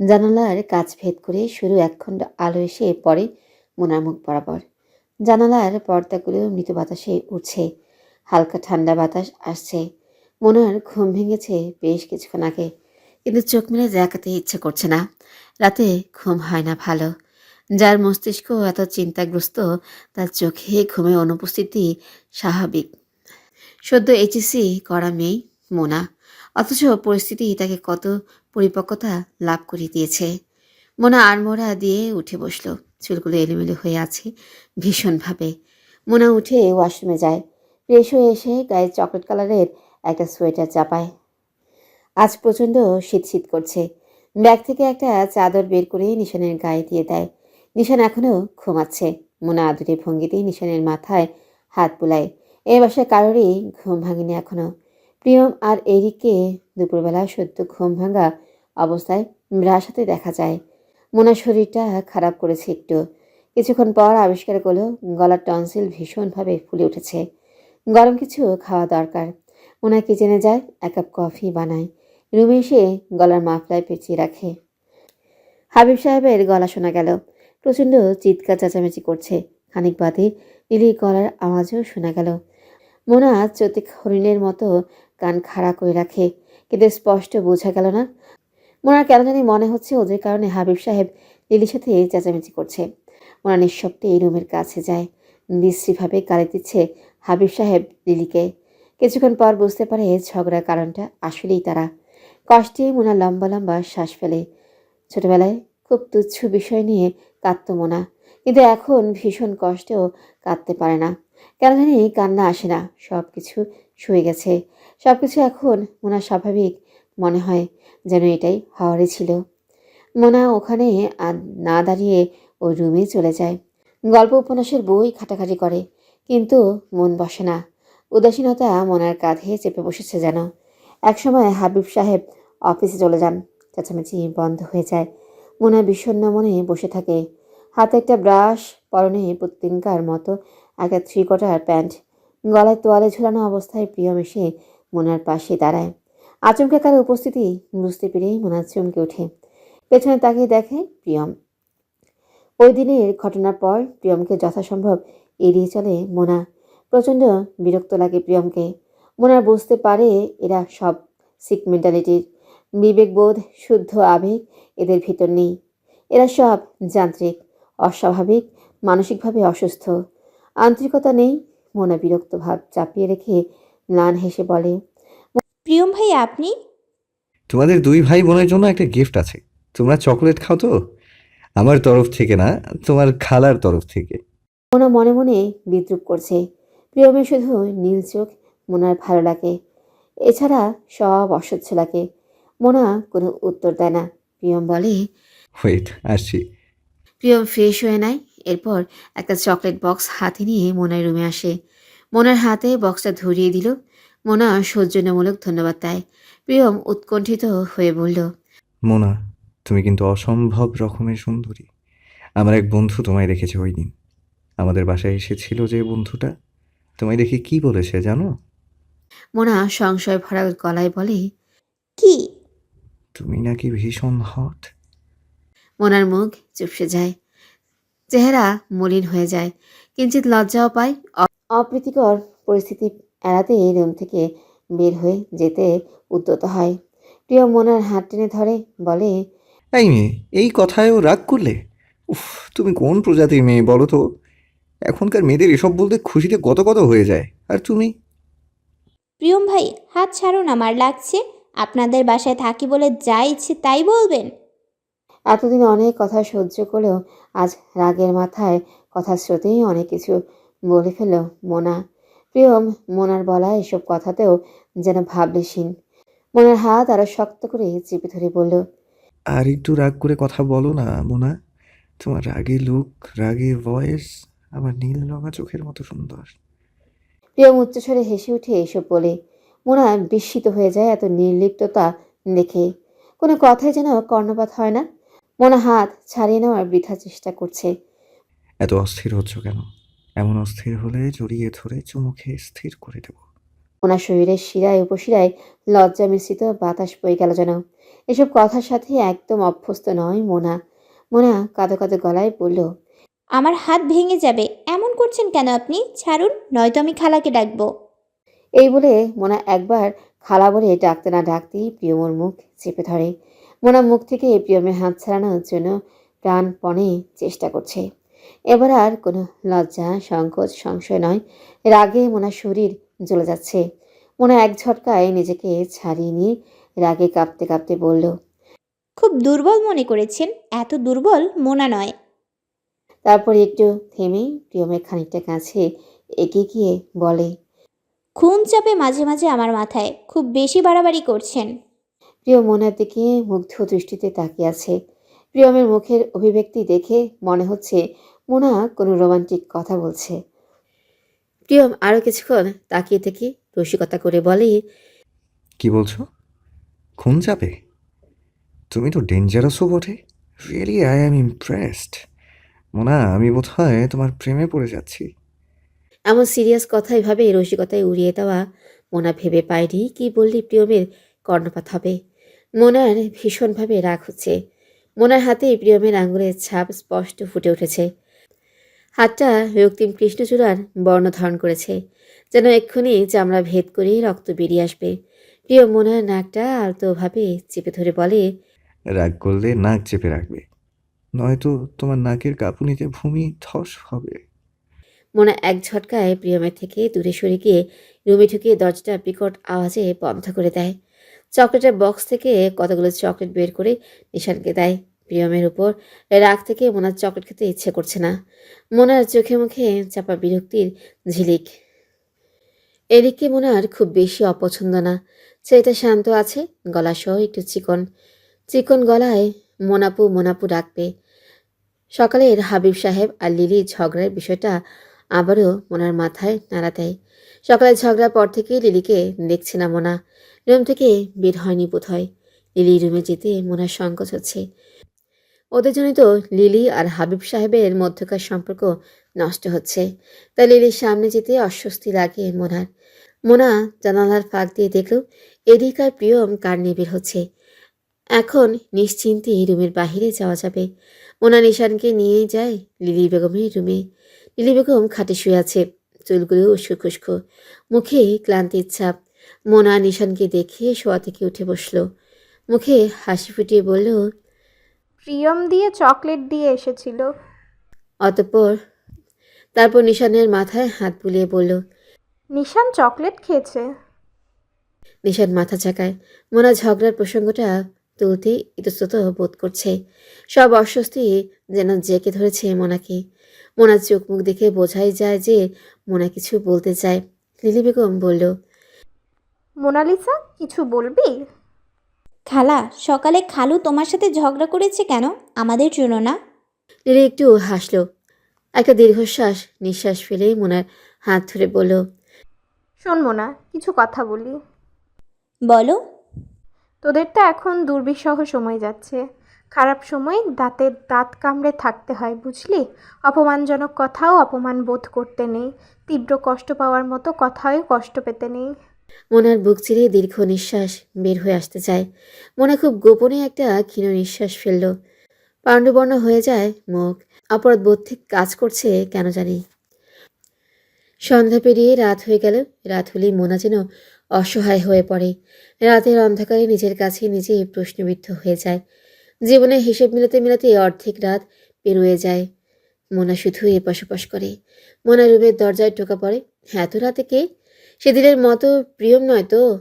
জানালার কাজ ভেদ করে শুরু একখণ্ড আলো এসে পড়ে মোনার মুখ বরাবর। জানালার পর্দাগুলো মৃত বাতাসে উঠছে হালকা ঠান্ডা বাতাস আসছে। মোনার ঘুম ভেঙেছে বেশ কিছুক্ষণ আগে, কিন্তু চোখ মেলে দেখাতে ইচ্ছে করছে না। রাতে ঘুম হয় না ভালো। যার মস্তিষ্ক এত চিন্তাগ্রস্ত, তার চোখে ঘুমের অনুপস্থিতি স্বাভাবিক। সদ্য এইচএসসি করা মেয়ে মোনা। অথচ পরিস্থিতি তাকে কত পরিপক্কতা লাভ করে দিয়েছে। মোনা আড়মোড়া দিয়ে উঠে বসল। চুলগুলো এলোমেলো হয়ে আছে ভীষণভাবে। মোনা উঠে ওয়াশরুমে যায়। ফ্রেশ হয়ে এসে গায়ে চকলেট কালারের একটা সোয়েটার চাপায়। আজ প্রচণ্ড শীত শীত করছে। ব্যাগ থেকে একটা চাদর বের করে নিশানের গায়ে দিয়ে দেয়। নিশান এখনও ঘুমাচ্ছে। মোনা আদুরে ভঙ্গিতেই নিশানের মাথায় হাত বুলায়। এ বাসায় কারোরই ঘুম ভাঙেনি এখনও। প্রিয়ম আর এরিককে দুপুরবেলা সদ্য ঘুম ভাঙা অবস্থায় ব্রাসাতে দেখা যায়। মোনার শরীরটা খারাপ করেছে একটু। কিছুক্ষণ পর আবিষ্কার করল, গলার টনসিল ভীষণভাবে ফুলে উঠেছে। গরম কিছু খাওয়া দরকার। মোনা কিচেনে যায়, এক কাপ কফি বানায়। রুমে এসে গলার মাফলায় পেঁচিয়ে রাখে। হাবিব সাহেবের গলা শোনা গেল। প্রচণ্ড চিৎকার চেঁচামেচি করছে। খানিক বাদে লিলির গলার আওয়াজও শোনা গেল। মোনা চতিক হরিণের মতো কান খাড়া করে রাখে। কিন্তু স্পষ্ট বোঝা গেল না। মোনার কেন জানি মনে হচ্ছে ওদের কারণে হাবিব সাহেব লিলির সাথে চেঁচামেচি করছে। মোনা নিঃশব্দে এই রুমের কাছে যায়। বিশ্রীভাবে গালি দিচ্ছে হাবিব সাহেব লিলিকে। কিছুক্ষণ পর বুঝতে পারে ঝগড়ার কারণটা আসলেই তারা। কষ্টে মোনা লম্বা লম্বা শ্বাস ফেলে। ছোটবেলায় খুব তুচ্ছ বিষয় নিয়ে কাঁদত মোনা। কিন্তু এখন ভীষণ কষ্টেও কাঁদতে পারে না। কেন জানি কান্না আসে না। সব কিছু শুয়ে গেছে। সব কিছু এখন মোনা স্বাভাবিক মনে হয় যেন এটাই হওয়ারই ছিল। মোনা ওখানে না দাঁড়িয়ে ওই রুমে চলে যায়। গল্প উপন্যাসের বই খাটাখাটি করে, কিন্তু মন বসে না। উদাসীনতা মোনার কাঁধে চেপে বসেছে যেন। একসময় হাবিব সাহেব অফিসে চলে যান। চেঁচামেচি বন্ধ হয়ে যায়। মোনা বিষণ্ণ মনে বসে থাকে। হাতে একটা ব্রাশ, পরনে প্রত্যেঙ্কার মতো একটা থ্রি কোয়ার্টার প্যান্ট গলায় তোয়ালে ঝুলানো অবস্থায় প্রিয়ম এসে মোনার পাশে দাঁড়ায়। আচমকা কারও উপস্থিতি বুঝতে পেরেই মোনা চমকে ওঠে। পেছনে তাকিয়ে দেখে প্রিয়ম। ওই দিনের ঘটনার পর প্রিয়মকে যথাসম্ভব এড়িয়ে চলে মোনা। প্রচণ্ড বিরক্ত লাগে প্রিয়মকে। মোনার বুঝতে পারে এরা সব সিক মেন্টালিটির বিবেকবোধ, শুদ্ধ, আবেগ এদের ভিতর নেই। এরা সব যান্ত্রিক, অস্বাভাবিক, মানসিকভাবে অসুস্থ। আন্তরিকতা নেই মোনা বিরক্ত ভাব চাপিয়ে রেখে ম্লান হেসে বলে প্রিয়ম ভাই আপনি? তোমাদের দুই ভাই বোনের জন্য একটা গিফট আছে। তোমরা চকলেট খাও তো? আমার তরফ থেকে না তোমার খালার তরফ থেকে। মোনা মনে মনে বিদ্রুপ করছে। প্রিয়মের শুধু নীল চোখ মোনার ভালো লাগে। এছাড়া সব অসহ্য লাগে। মোনা কোনো উত্তর দেয় না। প্রিয়ম বলে ওয়েট আসছি। প্রিয়ম ফ্রেশ হয়ে নেয়। এরপর একটা চকলেট বক্স হাতে নিয়ে মোনার রুমে আসে। মোনার হাতে বক্সটা ধরিয়ে দিল। মোনা সৌজন্যমূলক ধন্যবাদ দেয়। প্রিয়ম উৎকণ্ঠিত হয়ে বলল মোনা তুমি কিন্তু অসম্ভব রকমের সুন্দরী। আমার এক বন্ধু তোমায় দেখেছে ওই দিন। আমাদের বাসায় এসেছিল যে বন্ধুটা। তোমায় দেখে কি বলেছে জানো? মোনা সংশয় ভরা গলায় বলে কি? তুমি নাকি ভীষণ হট? মোনার মুখ চুপসে যায়। চেহারা মলিন হয়ে যায়। কিঞ্চিত লজ্জাও পায়। অপ্রীতিকর পরিস্থিতি এড়াতে রুম থেকে বের হয়ে যেতে উদ্যত হয়। প্রিয় মোনার হাত টেনে ধরে বলে এই মেয়ে এই কথায়ও রাগ করলে? উফ তুমি কোন প্রজাতির মেয়ে বলো তো? এখনকার মেয়েদের এসব বলতে খুশিতে কত কত হয়ে যায়। আর তুমি? প্রিয়ম ভাই হাত ছাড়ুন আমার লাগছে। আপনাদের বাসায় থাকি বলে যা ইচ্ছে তাই বলবেন। এতদিন অনেক কথা সহ্য করলেও আজ রাগের মাথায় কথা স্রোতেই অনেক কিছু বলে ফেলল মোনা। প্রিয়ম মোনার বলা এসব কথাতেও যেন ভাবলেশীন মোনার হাত আরও শক্ত করে চেপে ধরে বলল আর একটু রাগ করে কথা বলো না মোনা। তোমার রাগে লুক রাগে ভয়েস আমার নীল রঙা চোখের মতো সুন্দর। প্রিয়ম উচ্চস্বরে হেসে উঠে এসব বলে মোনা বিস্মিত হয়ে যায় এত নির্লিপ্ততা দেখে। কোনো কথাই যেন কর্ণপাত হয় না। মোনা হাত ছাড়িয়ে নেওয়ার বৃথা চেষ্টা করছে। এত অস্থির হচ্ছ কেন? এমন অস্থির হলে জড়িয়ে ধরে চুমু খেয়ে স্থির করে দেব। ওনার শরীরের শিরায় উপশিরায় লজ্জা মিশ্রিত বাতাস বয়ে গেল যেন। এসব কথার সাথে একদম অভ্যস্ত নয় মোনা। মোনা কাঁদো কাঁদো গলায় বলল আমার হাত ভেঙে যাবে। এমন করছেন কেন আপনি? ছাড়ুন নয়তো আমি খালাকে ডাকবো। এই বলে মোনা একবার খালা বলে ডাকতে না ডাকতেই প্রিয়মর মুখ চেপে ধরে। মোনা মুখ থেকে প্রিয়মের হাত ছাড়ানোর জন্য প্রাণপণে চেষ্টা করছে। এবার আর কোনো লজ্জা সংকোচ সংশয় নয়। রাগে মোনার শরীর জ্বলে যাচ্ছে। মোনা এক ঝটকায় নিজেকে ছাড়িয়ে নিয়ে রাগে কাঁপতে কাঁপতে বলল খুব দুর্বল মনে করেছেন। এত দুর্বল মোনা নয়। তারপর একটু থেমে প্রিয়মের খানিকটা কাছে এগিয়ে গিয়ে বলে খুন চাপে মাঝে মাঝে আমার মাথায় খুব বেশি বাড়াবাড়ি করছেন। প্রিয় মোনার দিকে মুগ্ধ দৃষ্টিতে তাকিয়ে আছে। প্রিয়মের মুখের অভিব্যক্তি দেখে মনে হচ্ছে মোনা কোনো রোমান্টিক কথা বলছে। প্রিয়ম আরও কিছুক্ষণ তাকিয়ে থেকে রসিকতা করে বলে কি বলছো? খুন যাবে? তুমি তো ডেঞ্জারাসও বটে। Really I am impressed Mona আমি বোধ হয় তোমার প্রেমে পড়ে যাচ্ছি। এমন সিরিয়াস কথা এভাবে রসিকতায় উড়িয়ে দেওয়া মোনা ভেবে পায়নি কি বললি প্রিয়মের কর্ণপাত হবে। মোনার ভীষণভাবে রাগ হচ্ছে। মোনার হাতে প্রিয়মের আঙুলের ছাপ স্পষ্ট ফুটে উঠেছে। হাতটা রক্তিম কৃষ্ণচূড়ার বর্ণ ধারণ করেছে যেন এক্ষুনি চামড়া ভেদ করে রক্ত বেরিয়ে আসবে। প্রিয় মোনার নাকটা আলতোভাবে চেপে ধরে বলে রাগ করলে নাক চেপে রাখবে নয়তো তোমার নাকের কাঁপুনিতে ভূমি ধস হবে। মোনা এক ঝটকায় প্রিয়মের থেকে দূরে সরে গিয়ে রুমে ঢুকিয়ে দরজাটা বিকট আওয়াজে বন্ধ করে দেয়। চকলেটের বক্স থেকে কতগুলো চকলেট বের করে নিশানকে দেয়। প্রিয়মের উপর রাগ থেকে মোনার চকলেট খেতে ইচ্ছে করছে না। মোনার চোখে মুখে চাপা বিরক্তির ঝিলিক। এদিকে মোনার খুব বেশি অপছন্দ না। ছেলেটা শান্ত আছে, গলা সহ একটু চিকন। চিকন গলায় মোনাপু মোনাপু ডাকবে। সকালের হাবিব সাহেব আর লিলির ঝগড়ার বিষয়টা আবারও মোনার মাথায় নাড়া দেয়। সকালে ঝগড়ার পর থেকে লিলিকে দেখছে না মোনা। রুম থেকে বের হয়নি বোধ লিলি রুমে যেতে মোনার সংকোচ হচ্ছে। ওদের জন্য তো লিলি আর হাবিব সাহেবের মধ্যকার সম্পর্ক নষ্ট হচ্ছে। তাই লিলির সামনে যেতে অস্বস্তি লাগে মোনার। মোনা জানালার ফাঁক দিয়ে দেখল, এদিক আর প্রিয়ম কার নিয়ে বের হচ্ছে। এখন নিশ্চিন্তে রুমের বাহিরে যাওয়া যাবে। মোনা নিশানকে নিয়ে যায় লিলি বেগমের রুমে। লিলি বেগম খাটে শুয়ে আছে। চুলগুলো উস্কো খুস্কো। মুখে ক্লান্তির ছাপ মোনা নিশানকে দেখে শোয়া থেকে উঠে বসল। মুখে হাসি ফুটিয়ে বলল প্রিয়ম দিয়ে চকলেট দিয়ে এসেছিল। অতঃপর তারপর নিশানের মাথায় হাত বুলিয়ে বলল নিশান চকলেট খেয়েছে। নিশান মাথা চাকায় মোনা ঝগড়ার প্রসঙ্গটা তুলতে ইতস্তত বোধ করছে। সব অস্বস্তি যেন জেকে ধরেছে মোনাকে। মোনার চোখ মুখ দেখে বোঝাই যায় যে মোনা কিছু বলতে চায়। লিলি বেগম বলল মোনালিসা কিছু বলবি? খালা সকালে খালু তোমার সাথে ঝগড়া করেছে কেন? আমাদের জন্য না। লিলি একটু হাসলো। একটা দীর্ঘশ্বাস নিঃশ্বাস ফেলে মোনার হাত ধরে বলল শোন মোনা কিছু কথা বলি। বলো। তোদের তো এখন দুর্বিষহ সময় যাচ্ছে। খারাপ সময় দাঁতের দাঁত কামড়ে থাকতে হয়, বুঝলি? অপমানজনক কথাও অপমান বোধ করতে নেই। তীব্র কষ্ট পাওয়ার মতো কথাও কষ্ট পেতে নেই। মোনার বুক চিরে দীর্ঘ নিঃশ্বাস বের হয়ে আসতে চায়। মোনা খুব গোপনে একটা ক্ষীণ নিঃশ্বাস ফেলল। পাণ্ডবর্ণ হয়ে যায় মুখ। অপরাধ বোধ কাজ করছে কেন জানি। সন্ধ্যা পেরিয়ে রাত হয়ে গেল। রাত হলেই মোনা যেন অসহায় হয়ে পড়ে। রাতের অন্ধকারে নিজের কাছে নিজেই প্রশ্নবিদ্ধ হয়ে যায়। জীবনে হিসেব মিলাতে মিলাতে অর্ধেক রাত পেরোয়ে যায়। মোনা শুধু এপাশ ওপাশ করে। মোনা রুমের দরজায় টোকা পড়ে। এত রাতে কে? সেদিনের মতো প্রিয়ম নয় তো?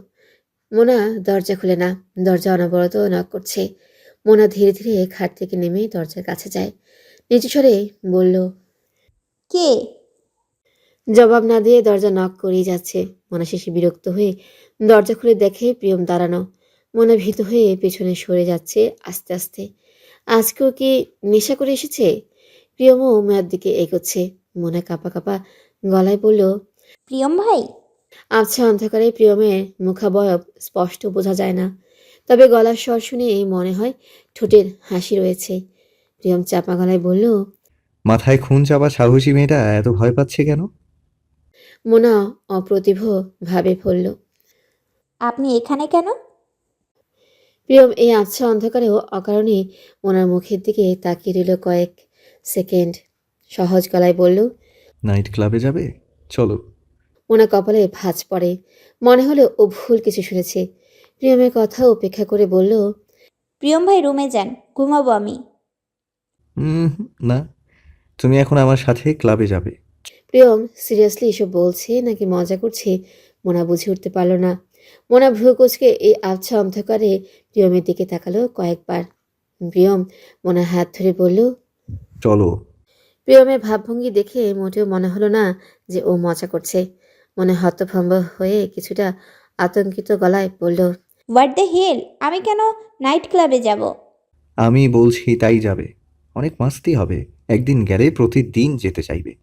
মোনা দরজা খুলে না। দরজা অনবরত নক করছে। মোনা ধীরে ধীরে খাট থেকে নেমে দরজার কাছে যায়। নিচু স্বরে বলল কে? জবাব না দিয়ে দরজা নক করেই যাচ্ছে। মোনা শেষে বিরক্ত হয়ে দরজা খুলে দেখে প্রিয়ম দাঁড়ানো। মোনা ভীত হয়ে পেছনে সরে যাচ্ছে আস্তে আস্তে। আজকেও কি নেশা করে এসেছে? প্রিয়মও মেয়ার দিকে এগোচ্ছে। মোনা কাপা কাপা গলায় বলল প্রিয়ম ভাই? আবছা অন্ধকারে প্রিয়মের মুখাবয়ব স্পষ্ট বোঝা যায় না। তবে গলার স্বর শুনে মনে হয় ঠোঁটের হাসি রয়েছে। প্রিয়ম চাপা গলায় বলল মাথায় খুন চাপা সাহসী মেয়েটা এত ভয় পাচ্ছে কেন? মোনা অপ্রতিভ ভাবে পড়ল আপনি এখানে কেন? প্রিয়ম এই আচ্ছা অন্ধকারেও অকারণে ওনার মুখের দিকে তাকিয়ে রইল কয়েক সেকেন্ড। সহজ গলায় বলল নাইট ক্লাবে যাবে? চলো। মোনা কপালে ভাঁজ পড়ে। মনে হলো ও ভুল কিছু শুনেছে। প্রিয়মের কথা উপেক্ষা করে বলল প্রিয়ম ভাই রুমে যান। ঘুমাবো আমি। উম, না। তুমি এখন আমার সাথে ক্লাবে যাবে। প্রিয়ম সিরিয়াসলি এসব বলছে নাকি মজা করছে? মোনা বুঝে উঠতে পারল না। মোনা কুচকে এই আবছা অন্ধকারে প্রিয়মের দিকে তাকালো কয়েকবার। প্রিয়ম মোনার হাত ধরে বলল চলো। প্রিয়মের ভাবভঙ্গি দেখে মোটেও মনে হলো না যে ও মজা করছে। মনে হতভম্ব হয়ে কিছুটা আতঙ্কিত গলায় বলল হোয়াট দ্য হেল আমি কেন নাইট ক্লাবে যাব? আমি বলছি তাই যাবে। অনেক মাস্তি হবে। একদিন গেলে প্রতিদিন যেতে চাইবে।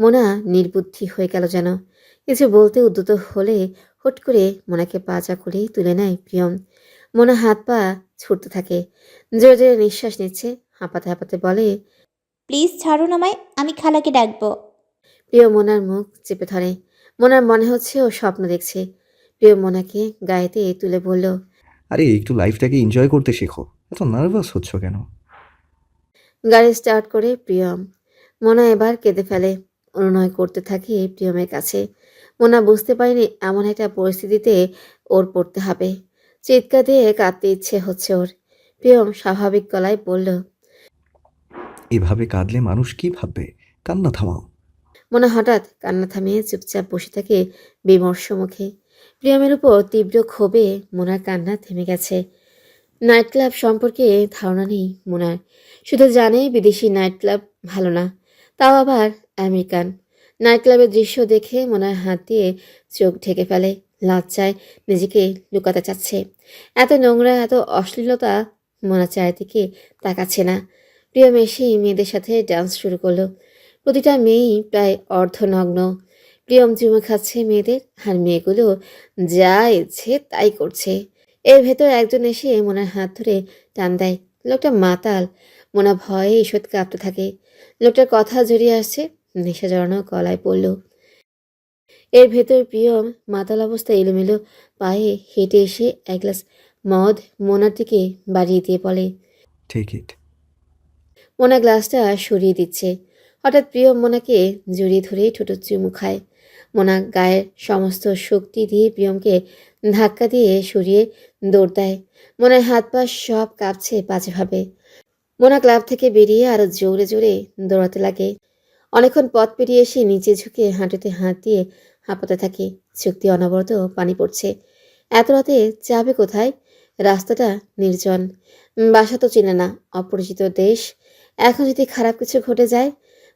মোনা নির্বুদ্ধি হয়ে গেল যেন। কিছু বলতে উদ্যত হলে হুট করে মোনাকে পাচা করে তুলে নেয় প্রিয়ম। মোনা হাত পা ছুটতে থাকে। জোরে জোরে নিঃশ্বাস নিচ্ছে। হাঁপাতে হাঁপাতে বলে প্লিজ ছাড়ুন আমায় আমি খালাকে ডাকবো। প্রিয় মোনার মুখ চেপে ধরে। মোনার মনে হচ্ছে ও স্বপ্ন দেখছে। প্রিয় মোনাকে গায়েতে তুলে বলল আরে একটু লাইফটাকে এনজয় করতে শেখো। এত নার্ভাস হচ্ছ কেন? গাড়ি স্টার্ট করে প্রিয়ম। মোনা এবার কেঁদে ফেলে। অনুনয় করতে থাকে প্রিয়মের কাছে। মোনা বুঝতে পারেনি এমন একটা পরিস্থিতিতে ওর পড়তে হবে। চিৎকার দিয়ে কাঁদতে ইচ্ছে হচ্ছে ওর। প্রিয়ম স্বাভাবিক গলায় বলল এভাবে কাঁদলে মানুষ কি ভাববে? কান্না থামাও। মোনা হঠাৎ কান্না থামিয়ে চুপচাপ বসে থাকে বিমর্ষ মুখে। প্রিয়মের উপর তীব্র ক্ষোভে মোনার কান্না থেমে গেছে। নাইট ক্লাব সম্পর্কে ধারণা নেই মোনার। শুধু জানে বিদেশি নাইট ক্লাব ভালো না তাও আবার আমেরিকান। নাইট ক্লাবের দৃশ্য দেখে মোনার হাত দিয়ে চোখ ঢেকে ফেলে, লজ্জায় নিজেকে লুকাতে চাচ্ছে। এত নোংরা, এত অশ্লীলতা মোনা চারিদিকে তাকাচ্ছে না। প্রিয় মেশি মেয়েদের সাথে ডান্স শুরু করল। প্রতিটা মেয়েই প্রায় অর্ধনগ্ন। প্রিয়ম চুমু খাচ্ছে মেয়েদের আর মেয়েগুলো যা ইচ্ছে তাই করছে। এর ভেতর একজন এসে মোনার হাত ধরে টান দেয়। লোকটা মাতাল, মোনা ভয়ে ঈষৎ কাঁপতে থাকে। লোকটার কথা জড়িয়ে আসছে নেশা জড়ানো গলায় পড়ল। এর ভেতর প্রিয়ম মাতাল অবস্থা এলোমেলো পায়ে হেঁটে এসে এক গ্লাস মদ মোনার দিকে বাড়িয়ে দিয়ে বলে ইট মোনা গ্লাসটা সরিয়ে দিচ্ছে। হঠাৎ প্রিয় মোনাকে জড়িয়ে ধরে ঠোঁটো চুমু খায়। মোনা গায়ের সমস্ত শক্তি দিয়ে প্রিয়মকে ধাক্কা দিয়ে সরিয়ে দৌড় দেয়। মোনার হাত পা সব কাঁপছে বাজেভাবে। মোনা ক্লাব থেকে বেরিয়ে আরও জোরে জোরে দৌড়াতে লাগে। অনেকক্ষণ পথ পেরিয়ে এসে নিচে ঝুঁকে হাঁটুতে হাত দিয়ে হাঁপাতে থাকে। চুক্তি অনবরত পানি পড়ছে। এত রাতে যাবে কোথায়? রাস্তাটা নির্জন। বাসা তো চেনে না, অপরিচিত দেশ। এখন যদি খারাপ কিছু ঘটে যায়,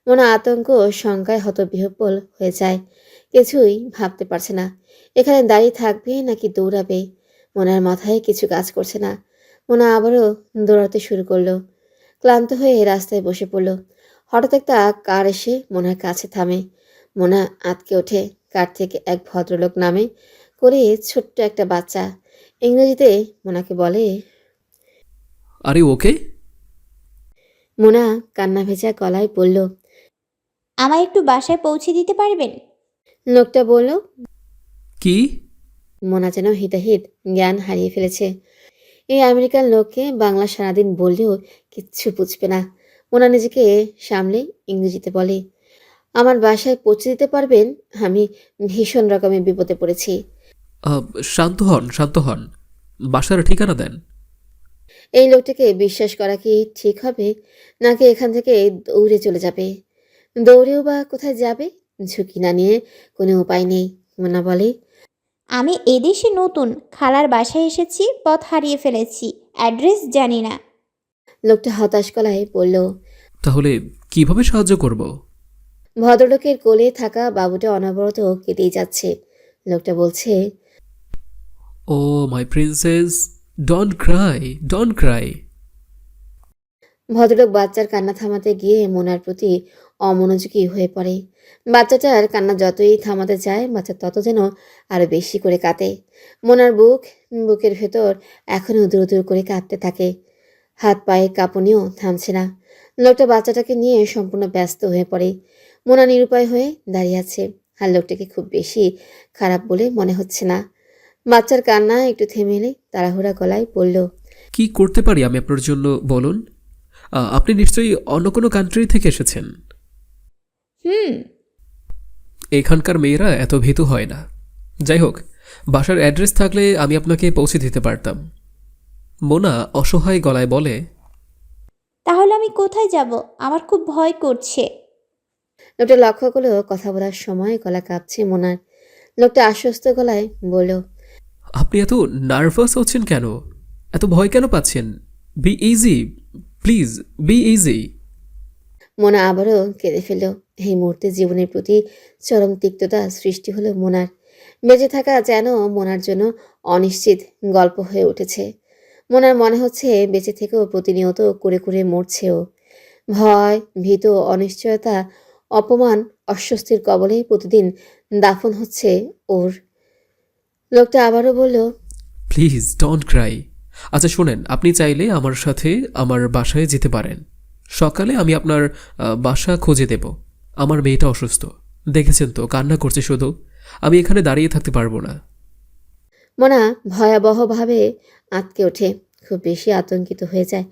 মনে আতঙ্ক ও শঙ্কায় হতবিহ্বল হয়ে যায়। কিছুই ভাবতে পারছে না। এখানে দাঁড়িয়ে থাকবে নাকি দৌড়াবে? মনার মাথায় কিছু কাজ করছে না। মোনা আবারও দৌড়াতে শুরু করল। ক্লান্ত হয়ে রাস্তায় বসে পড়ল। হঠাৎ একটা কার এসে মোনার কাছে থামে। মোনা আতকে ওঠে কার থেকে এক ভদ্রলোক নামে করে ছোট্ট একটা বাচ্চা। ইংরেজিতে মোনাকে বলে আরে ওকে? মোনা কান্না ভেজা গলায় বলল আমায় একটু বাসায় পৌঁছে দিতে পারবেন? লোকটা বলল কি? মোনা যেন হিতাহিত জ্ঞান হারিয়ে ফেলেছে। এই আমেরিকান লোককে বাংলা সারাদিন বললেও কিচ্ছু বুঝবে না। মোনা নিজেকে সামলে ইংরেজিতে বলে আমার বাসায় পৌঁছে দিতে পারবেন? আমি ভীষণ রকমের বিপদে পড়েছি। শান্ত হন শান্ত হন। বাসার ঠিকানা দেন। এই লোকটাকে বিশ্বাস করা কি ঠিক হবে? নাকি এখান থেকে দৌড়ে চলে যাবে? দৌড়েও বা কোথায় যাবে? ঝুঁকি না নিয়ে কোনো উপায় নেই মোনা বলে। আমি এদেশে নতুন খালার বাসায় এসেছি পথ হারিয়ে ফেলেছি অ্যাড্রেস জানি না। লোকটা হতাশ গলায় বলল তাহলে কীভাবে সাহায্য করব? ভদ্রলোকের কোলে থাকা বাবুটা অনবরত কেটেই যাচ্ছে। লোকটা বলছে ও my princess don't cry don't cry ভদ্রলোক বাচ্চার কান্না থামাতে গিয়ে মোনার প্রতি অমনোযোগী হয়ে পড়ে। বাচ্চাটার কান্না যতই থামাতে চায় বাচ্চা তত যেন আরও বেশি করে কাঁদে। মোনার বুক বুকের ভেতর এখনও দূর দূর করে কাঁদতে থাকে। হাত পায়ে কাঁপুনিও থামছে না। লোকটা বাচ্চাটাকে নিয়ে সম্পূর্ণ ব্যস্ত হয়ে পড়ে। মোনা নিরুপায় হয়ে দাঁড়িয়ে আছে। আর লোকটাকে খুব বেশি খারাপ বলে মনে হচ্ছে না। বাচ্চার কান্না একটু থেমে এলে তাড়াহুড়া গলায় বলল কি করতে পারি আমি আপনার জন্য বলুন? আপনি নিশ্চয়ই অন্য কোনো কান্ট্রি থেকে এসেছেন? হুম। এখানকার মেয়েরা এত ভীতু হয় না। যাই হোক বাসার অ্যাড্রেস থাকলে আমি আপনাকে পৌঁছে দিতে পারতাম। মোনা অসহায় গলায় বলে তাহলে আমি কোথায় যাব? আমার খুব ভয় করছে। লোকটা লক্ষ্য করল কথা বলার সময় গলা কাঁপছে মোনার লোকটা আশ্বস্ত গলায় বলল আপনি এত নার্ভাস হচ্ছেন কেন? এত ভয় কেন পাচ্ছেন? Be easy please be easy Mona আবারও কেঁদে ফেলল। এই মুহূর্তে জীবনের প্রতি চরম তিক্ততা সৃষ্টি হলো মোনার। বেঁচে থাকা যেন মোনার জন্য অনিশ্চিত গল্প হয়ে উঠেছে। মোনার মনে হচ্ছে বেঁচে থেকেও প্রতিনিয়ত করে করে মরছেও। ভয়, ভীত অনিশ্চয়তা, অপমান, অস্বস্তির কবলেই প্রতিদিন দাফন হচ্ছে ওর। লোকটা আবারও বলল প্লিজ ডোন্ট ক্রাই আচ্ছা শোনেন, আপনি চাইলে আমার সাথে আমার বাসায় যেতে পারেন। সকালে আমি আপনার বাসা খুঁজে দেব। আমার মেয়েটা অসুস্থ। দেখেছেন তো, কান্না করছে শুধু। আমি এখানে দাঁড়িয়ে থাকতে পারব না। মোনা ভয়াবহভাবে আটকে ওঠে। খুব বেশি আতঙ্কিত হয়ে যায়।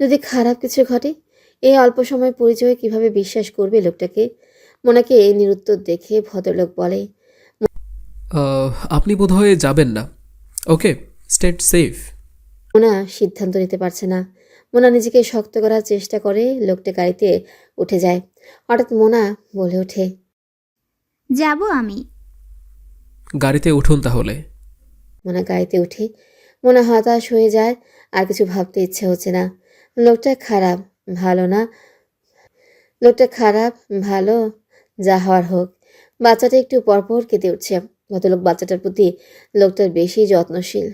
যদি খারাপ কিছু ঘটে এই অল্প সময় পরিচয়ে কীভাবে বিশ্বাস করবে লোকটাকে? মোনাকে এই নিরুত্তর দেখে ভদ্রলোক বলে আপনি বোধহয় যাবেন না। ওকে স্টেট সেফ। মোনা সিদ্ধান্ত নিতে পারছে না। মোনা নিজেকে শক্ত করার চেষ্টা করে লোকটা গাড়িতে উঠে যায়। হঠাৎ মোনা বলে ওঠে যাব আমি। গাড়িতে উঠুন তাহলে। মোনা গাড়িতে উঠে মোনা হতাশ হয়ে যায় আর কিছু ভাবতে ইচ্ছে হচ্ছে না। লোকটা খারাপ ভালো না। লোকটা খারাপ ভালো যা হওয়ার হোক। বাচ্চাটা একটু পরপর কেঁদে উঠছে। ভদ্রলোক বাচ্চাটার প্রতি লোকটার বেশি যত্নশীল।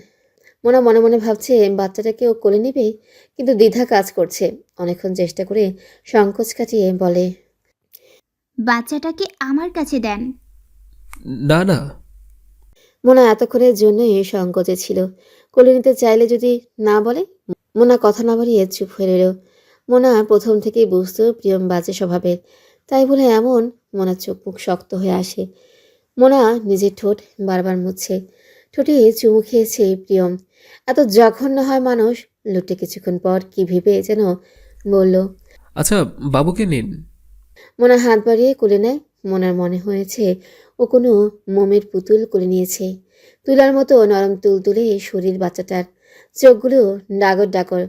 মোনা মনে মনে ভাবছে বাচ্চাটাকে ও কোলে নেবে কিন্তু দ্বিধা কাজ করছে। অনেকক্ষণ চেষ্টা করে সংকোচ কাটিয়ে বলে বাচ্চাটাকে আমার কাছে দেন। না না মোনা এতক্ষণের জন্যই সংকোচে ছিল। কোলে নিতে চাইলে যদি না বলে মোনা কথা না বাড়িয়ে চুপ হয়ে রইল। মোনা প্রথম থেকেই বুঝতো প্রিয়ম বাজে স্বভাবের। তাই বলে এমন মোনার চোখ মুখ শক্ত হয়ে আসে। মোনা নিজের ঠোঁট বারবার মুছছে ঠোঁটে চুমু খেয়েছে প্রিয়ম। এত জঘন্য হয় মানুষ লোকটা কিছুক্ষণ পর কি ভেবে যেন বলল আচ্ছা বাবুকে নিন। মোনা হাত বাড়িয়ে কোলে নেয়। মোনার মনে হয়েছে ও কোনো মোমের পুতুল করে নিয়েছে। তুলার মতো নরম তুলতুলে শরীর বাচ্চাটার চোখগুলো ডাগর ডাগর,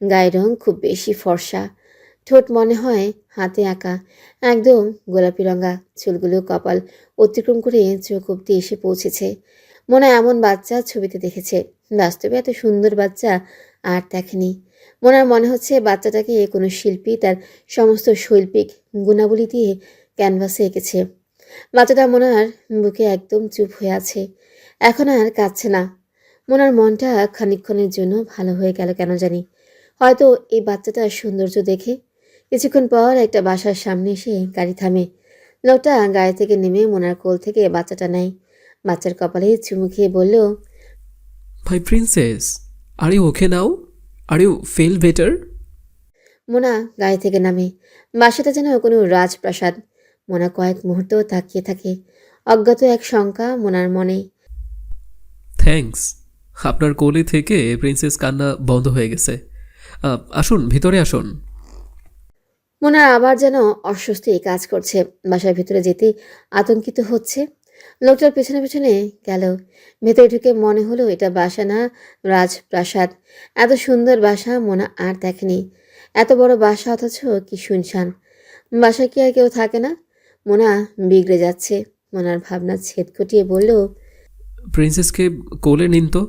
গায়ের রং খুব বেশি ফর্সা। ঠোঁট মনে হয় হাতে আঁকা, একদম গোলাপি রঙা চুলগুলো কপাল অতিক্রম করে চোখ অব্দি এসে পৌঁছেছে। মনে এমন বাচ্চা ছবিতে দেখেছে, বাস্তবে এত সুন্দর বাচ্চা আর দেখেনি। মনার মনে হচ্ছে বাচ্চাটাকে কোনো শিল্পী তার সমস্ত শৈল্পিক গুণাবলী দিয়ে ক্যানভাসে এঁকেছে। বাচ্চাটা মোনার বুকে একদম চুপ হয়ে আছে। এখন আর কাঁদছে না। মোনার মনটা খানিকক্ষণের জন্য ভালো হয়ে গেল কেন জানি। হয়তো এই বাচ্চাটার সৌন্দর্য দেখে কিছুক্ষণ পর একটা বাসার সামনে এসে গাড়ি থামে। লোকটা গাড়ি থেকে নেমে মোনার কোল থেকে বাচ্চাটা নেয়। বাচ্চার কপালে চুমু খেয়ে বলল ভাই princess R you okay now? Are you feel better? Mona গাড়ি থেকে নামে। বাসাটা যেন কোনো রাজপ্রাসাদ। মোনা কয়েক মুহূর্ত তাকিয়ে থাকে অজ্ঞাত এক শঙ্কা মোনার মনে। থ্যাঙ্কস আপনার কোলে থেকে প্রিন্সেস কান্না বন্ধ হয়ে গেছে। আহ, আসুন ভিতরে আসুন। মোনার আবার যেন অস্বস্তি কাজ করছে বাসার ভিতরে যেতে আতঙ্কিত হচ্ছে। লোকটার পেছনে পেছনে গেল ভেতরে ঢুকে মনে হলো এটা বাসা না রাজপ্রাসাদ। এত সুন্দর বাসা মোনা আর দেখেনি। এত বড় বাসা অথচ কি শুনশান। বাসায় কি আর কেউ থাকে না মোনা বিগড়ে যাচ্ছে। মোনার ভাবনা ছেদ ঘটিয়ে বলল প্রিন্সেসকে কোলে নিন তো।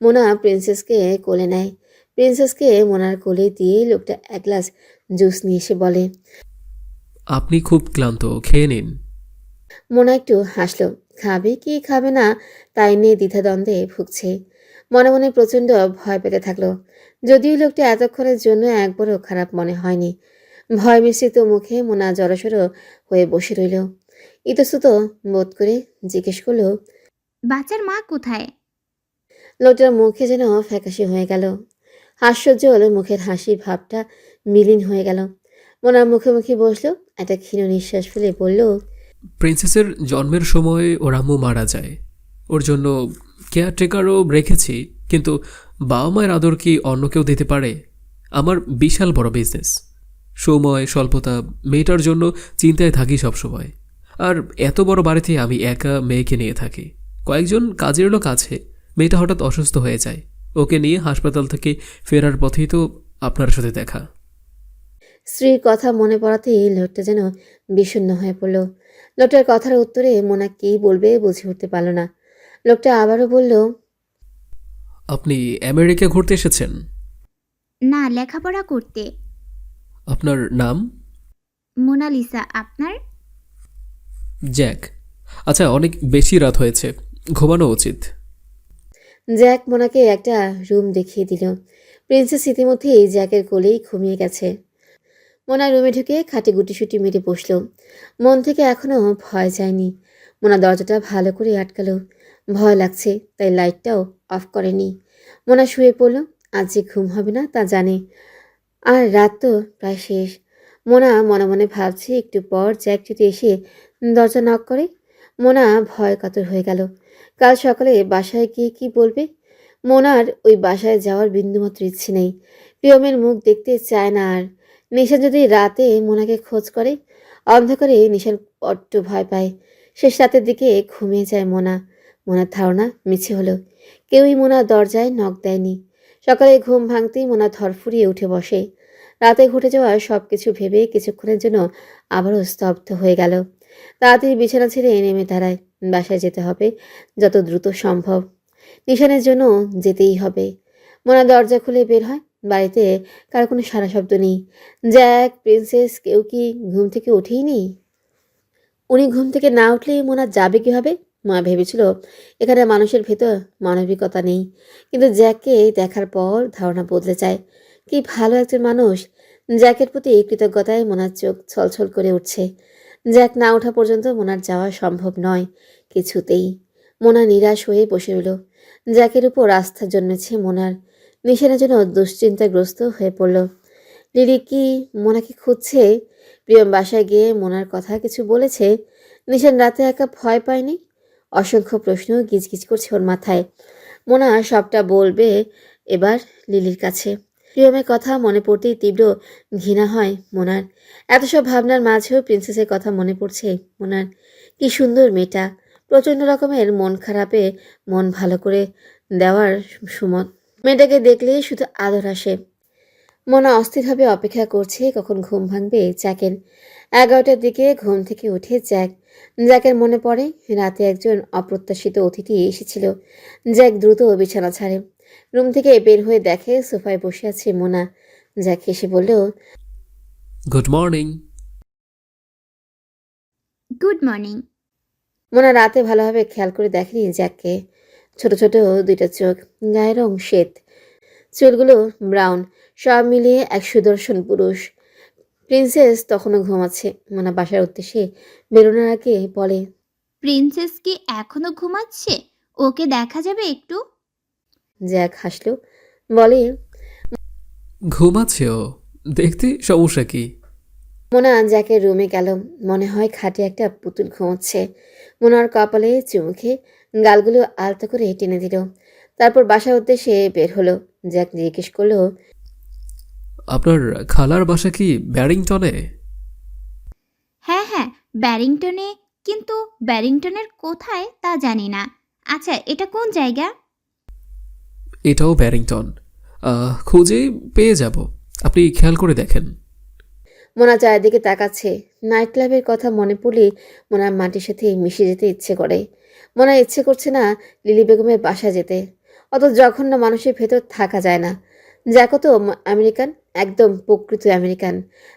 মোনা প্রিন্সেসকে কোলে নেয়। প্রিন্সেসকে মোনার কোলে দিয়ে লোকটা এক গ্লাস জুস নিয়ে এসে বলে আপনি খুব ক্লান্ত খেয়ে নিন। মোনা একটু হাসলো খাবে কি খাবে না তাই নিয়ে দ্বিধাদ্বন্দ্বে ভুগছে। মনে মনে প্রচণ্ড ভয় পেতে থাকল। যদিও লোকটা এতক্ষণের জন্য একবারও খারাপ মনে হয়নি। ভয় মিশ্রিত মুখে মোনা জড়সড় হয়ে বসে রইল। ইতস্তত বোধ করে জিজ্ঞেস করল বাচ্চার মা কোথায়? লোকটার মুখে যেন ফ্যাকাশে হয়ে গেল। হাস্যজ্জ্বল মুখের হাসির ভাবটা মিলিন হয়ে গেল। মোনার মুখে মুখে বসল একটা ক্ষীণ নিঃশ্বাস ফেলে বলল প্রিন্সেসের জন্মের সময় ওর আম্মু মারা যায়। ওর জন্য কেয়ারটেকারও রেখেছি কিন্তু বাবা মায়ের আদর কি অন্য কেউ দিতে পারে? আমার বিশাল বড় বিজনেস সময় স্বল্পতা মেয়েটার জন্য চিন্তায় থাকি সবসময়। আর এত বড় বাড়িতে আমি একা মেয়েকে নিয়ে থাকি। কয়েকজন কাজের লোক আছে মেয়েটা হঠাৎ অসুস্থ হয়ে যায়। ওকে নিয়ে হাসপাতাল থেকে ফেরার পথেই তো আপনার সাথে দেখা। স্ত্রীর কথা মনে পড়াতেই লোকটা যেন বিষণ্ণ হয়ে পড়ল। লোকটার কথার উত্তরে মোনা কী বলবে বুঝে উঠতে পারল না। লোকটা আবারও বলল আপনি আমেরিকা ঘুরতে এসেছেন? না লেখাপড়া করতে। আপনার নাম? মোনালিসা আপনার? জ্যাক। আচ্ছা অনেক বেশি রাত হয়েছে। ঘুমানো উচিত। জ্যাক মোনাকে একটা রুম দেখিয়ে দিল। প্রিন্সেস ইতিমধ্যেই জ্যাকের কোলেই ঘুমিয়ে গেছে। মোনা রুমে ঢুকে খাটে গুটিসুটি মেরে বসল। মন থেকে এখনও ভয় যায়নি। মোনা দরজাটা ভালো করে আটকালো। ভয় লাগছে তাই লাইটটাও অফ করেনি। মোনা শুয়ে পড়ল। আজ যে ঘুম হবে না তা জানে। আর রাত তো প্রায় শেষ। মোনা মনে মনে ভাবছে একটু পর জ্যাক যদি এসে দরজা নক করে। মোনা ভয় কাতর হয়ে গেল। কাল সকালে বাসায় গিয়ে কি বলবে? মোনার ওই বাসায় যাওয়ার বিন্দুমাত্র ইচ্ছে নেই। প্রিয়মের মুখ দেখতে চায় না আর। নিশা যদি রাতে মোনাকে খোঁজ করে, অন্ধকারে নিশার বড্ড ভয় পায়। শেষ রাতের দিকে ঘুমিয়ে যায় মোনা। মোনার ধারণা মিছে হলো। কেউই মোনার দরজায় নখ দেয়নি। সকালে ঘুম ভাঙতেই মোনা ধরফুরিয়ে উঠে বসে। রাতে ঘটে যাওয়া সব কিছু ভেবে কিছুক্ষণের জন্য আবারও স্তব্ধ হয়ে গেল। তাড়াতাড়ি বিছানা ছেড়ে নেমে দাঁড়ায়। বাসায় যেতে হবে, যত দ্রুত সম্ভব। নিশানের জন্য যেতেই হবে। মোনা দরজা খুলে বের হয়। বাড়িতে কার কোনো সারা শব্দ নেই। জ্যাক, প্রিন্সেস, কেউ কি ঘুম থেকে উঠেই নেই উনি ঘুম থেকে না উঠলেই মোনা যাবে কীভাবে? মা ভেবেছিল, এখানে মানুষের ভেতর মানবিকতা নেই। কিন্তু জ্যাককে দেখার পর ধারণা বদলে যায়, কি ভালো একজন মানুষ। জ্যাকের প্রতি কৃতজ্ঞতায় মোনার চোখ ছলছল করে উঠছে। জ্যাক না ওঠা পর্যন্ত মোনার যাওয়া সম্ভব নয় কিছুতেই। মোনা নিরাশ হয়ে বসে রইল। জ্যাকের উপর আস্থা জন্মেছে মোনার। নিশানের জন্য দুশ্চিন্তাগ্রস্ত হয়ে পড়ল। লিলি কি মোনাকে খুঁজছে? প্রিয়ম বাসায় গিয়ে মোনার কথা কিছু বলেছে। নিশান রাতে একা ভয় পায়নি? অসংখ্য প্রশ্ন গিজগিজ করছে ওর মাথায়। মোনা সবটা বলবে এবার লিলির কাছে। প্রিয়মের কথা মনে পড়তেই তীব্র ঘৃণা হয় মোনার। এত সব ভাবনার মাঝেও প্রিন্সেসের কথা মনে পড়ছে মোনার। কি সুন্দর মেয়েটা। প্রচণ্ড রকমের মন খারাপে মন ভালো করে দেওয়ার সুমত মেয়েটাকে দেখলেই শুধু আদর আসে। মোনা অস্থিরভাবে অপেক্ষা করছে কখন ঘুম ভাঙবে জ্যাকের। এগারোটার দিকে ঘুম থেকে উঠে জ্যাক জ্যাকের মনে পড়ে রাতে একজন অপ্রত্যাশিত অতিথি এসেছিল। জ্যাক দ্রুত বিছানা ছাড়ে। রুম থেকে বের হয়ে দেখে সোফায় বসে আছে মোনা। জ্যাক হেসে বলল good morning. Good morning. Mona রাতে ভালোভাবে খেয়াল করে দেখেনি জ্যাককে। ছোট ছোট দুইটা চোখ গায়ের রং শ্বেত চুলগুলো ব্রাউন সব মিলিয়ে এক সুদর্শন পুরুষ। প্রিন্সেস তখনও ঘুমাচ্ছে। মোনা বাসার উদ্দেশ্যে বেরোনোর আগে বলে প্রিন্সেস কি এখনও ঘুমাচ্ছে? ওকে দেখা যাবে একটু? জ্যাক হাসলো। বলে ঘুমাচ্ছে ও। দেখতে সমস্যা কি? মোনা জ্যাকের রুমে গেল। মনে হয় খাটে একটা পুতুল ঘুমোচ্ছে। মোনার কপালে চুমুখে গালগুলো আলতো করে টেনে দিল। তারপর বাসার উদ্দেশ্যে বের হলো। জ্যাক জিজ্ঞেস করল আপনার খালার বাসা কি ব্যারিংটনে? হ্যাঁ হ্যাঁ ব্যারিংটনে কিন্তু ব্যারিংটনের কোথায় তা জানি না। আচ্ছা এটা কোন জায়গা? এটাও ব্যারিংটন। আহ, খুঁজে পেয়ে যাব। আপনি খেয়াল করে দেখেন। মোনা চারিদিকে তাকাচ্ছে। নাইট ক্লাবের কথা মনে পড়লে মোনার মাটির সাথে মিশে যেতে ইচ্ছে করে। মোনা ইচ্ছে করছে না লিলি বেগমের বাসা যেতে। অত জঘন্য মানুষের ভেতর থাকা যায় না। জ্যাক তো আমেরিকান একদম প্রকৃত আমেরিকান।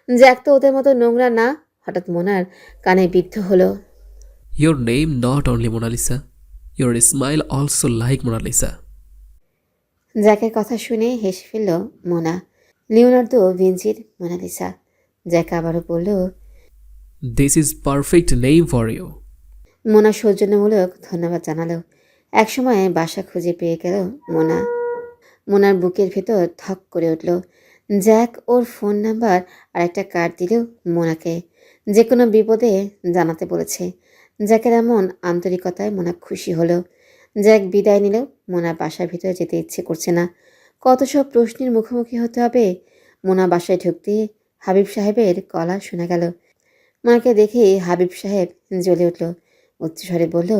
জ্যাক তো ওদের মতো নোংরা না? হঠাৎ মোনার কানে বিদ্ধ হলো। Your name not only Mona Lisa your smile also like Mona Lisa জ্যাকের কথা শুনে হেসে ফেলল মোনা। লিওনার্দো ভিঞ্চির মোনালিসা জ্যাক আবারও বলল this is perfect name for you Mona সৌজন্যমূলক ধন্যবাদ জানালো। একসময় বাসা খুঁজে পেয়ে গেল মোনা। মোনার বুকের ভেতর ধক করে উঠল। জ্যাক ওর ফোন নাম্বার আর একটা কার্ড দিল মোনাকে। যে কোনো বিপদে জানাতে বলেছে। জ্যাকের এমন আন্তরিকতায় মোনা খুশি হলো। জ্যাক বিদায় নিলেও মোনা বাসার ভিতরে যেতে ইচ্ছে করছে না। কত সব প্রশ্নের মুখোমুখি হতে হবে, মোনা বাসায় ঢুকতে হাবিব সাহেবের কলা শোনা গেল। মোনাকে দেখে হাবিব সাহেব জ্বলে উঠল। উচ্চস্বরে বলল